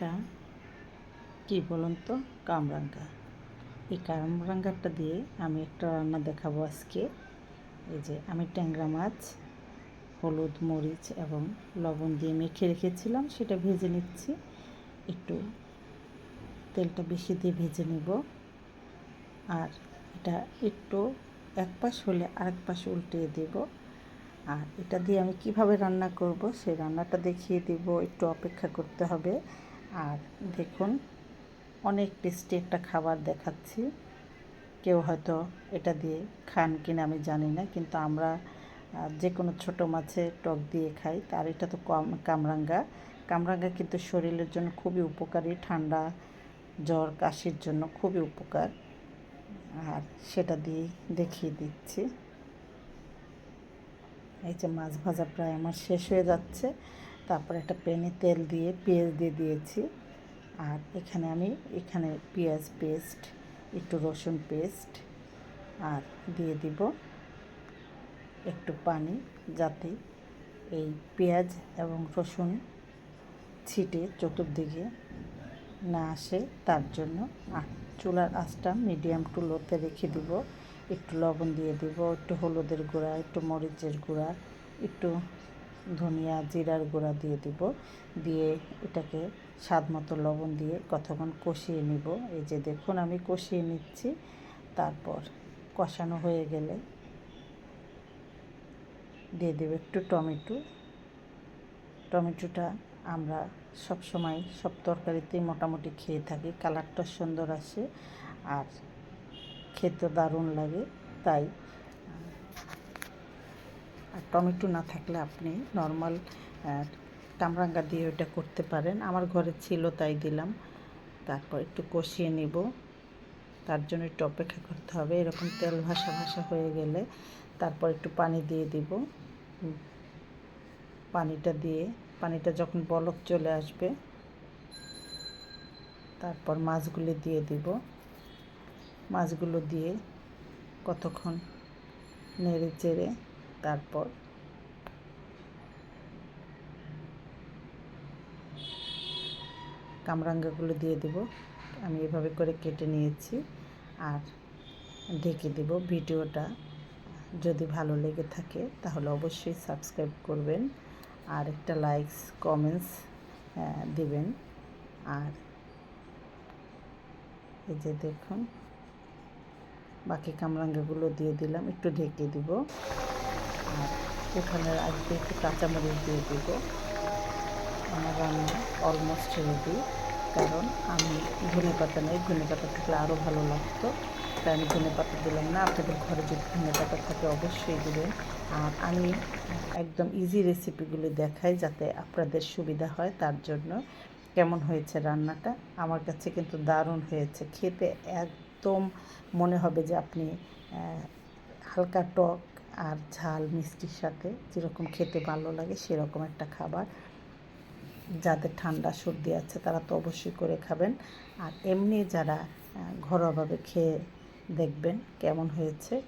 এটা কি বলুন তো? কামরাঙ্গা। এই কামরাঙ্গাটা দিয়ে আমি একটা রান্না দেখাবো আজকে। এই যে আমি ট্যাংরা মাছ, হলুদ, মরিচ এবং লবণ দিয়ে মেখে রেখেছিলাম, সেটা ভেজে নিচ্ছি। একটু তেলটা বেশি দিয়ে ভেজে নেব। আর এটা একটু এক পাশ হলে আরেক পাশ উল্টিয়ে দেব। আর এটা দিয়ে আমি কীভাবে রান্না করব, সেই রান্নাটা দেখিয়ে দেব। একটু অপেক্ষা করতে হবে। আর দেখুন, অনেক টেস্টি একটা খাবার দেখাচ্ছি। কেউ হয়তো এটা দিয়ে খান কিনা আমি জানি না, কিন্তু আমরা যে কোনো ছোটো মাছে টক দিয়ে খাই, তার এটা তো কম, কামরাঙ্গা। কামরাঙ্গা কিন্তু শরীরের জন্য খুবই উপকারী, ঠান্ডা, জ্বর, কাশির জন্য খুবই উপকার। আর সেটা দিয়ে দেখিয়ে দিচ্ছি। এই যে মাছ ভাজা প্রায় আমার শেষ হয়ে যাচ্ছে। তারপর একটা প্যানে তেল দিয়ে, পেঁয়াজ দিয়ে দিয়েছি। আর এখানে আমি, এখানে পেঁয়াজ পেস্ট, একটু রসুন পেস্ট, আর দিয়ে দিব একটু পানি যাতে এই পেঁয়াজ এবং রসুন ছিটে চতুর্দিকে না আসে। তার জন্য আর চুলার আঁচটা মিডিয়াম টু লোতে রেখে দিব। একটু লবণ দিয়ে দিব, একটু হলুদের গুঁড়া, একটু মরিচের গুঁড়া, একটু ধনিয়া, জিরার গুঁড়া দিয়ে দিব। দিয়ে এটাকে স্বাদ মতো লবণ দিয়ে কতক্ষণ কষিয়ে নিব। এই যে দেখুন, আমি কষিয়ে নিচ্ছি। তারপর কষানো হয়ে গেলে দিয়ে দেবো একটু টমেটো। টমেটোটা আমরা সব সময় সব তরকারিতেই মোটামুটি খেয়ে থাকি। কালারটা সুন্দর আসে আর খেতে দারুণ লাগে। তাই আর টমেটো না থাকলে আপনি নর্মাল কামরাঙ্গা দিয়ে ওটা করতে পারেন। আমার ঘরে ছিল তাই দিলাম। তারপর একটু কষিয়ে নিব। তার জন্য একটু অপেক্ষা করতে হবে। এরকম তেল ভাসা ভাসা হয়ে গেলে তারপর একটু পানি দিয়ে দিব। পানিটা দিয়ে, পানিটা যখন বলক চলে আসবে, তারপর মাছগুলি দিয়ে দিব। মাছগুলো দিয়ে কতক্ষণ নেড়ে চেড়ে তারপর? কামরাঙ্গাগুলো দিয়ে দেব। আমি এভাবে করে কেটে নিয়েছি আর ঢেকে দেব ভিডিওটা। যদি ভালো লেগে থাকে তাহলে অবশ্যই সাবস্ক্রাইব করবেন আর একটা লাইকস কমেন্টস দিবেন। আর এই যে দেখুন, বাকি কামরাঙ্গাগুলো দিয়ে দিলাম, একটু ঢেকে দিব। আর আগে একটু কাঁচামরিচ দিয়ে দিব। আমার রান্না অলমোস্ট রেডি কারণ আমি ধনে পাতা নেই, ধনে পাতা থাকলে আরও ভালো লাগতো। তাই আমি ধনে পাতা দিলাম না, আপনাদের ঘরে যদি ধনে পাতা থাকে অবশ্যই দেবেন। আর আমি একদম ইজি রেসিপিগুলি দেখাই যাতে আপনাদের সুবিধা হয় তার জন্য। কেমন হয়েছে রান্নাটা? আমার কাছে কিন্তু দারুণ হয়েছে। খেতে একদম মনে হবে যে আপনি হালকা টক আর ঝাল মিষ্টির সাথে যেরকম খেতে ভালো লাগে সেরকম একটা খাবার। যাদের ঠান্ডা সর্দি আছে তারা তো অবশ্যই করে খাবেন। আর এমনি যারা ঘরোয়াভাবে খেয়ে দেখবেন কেমন হয়েছে।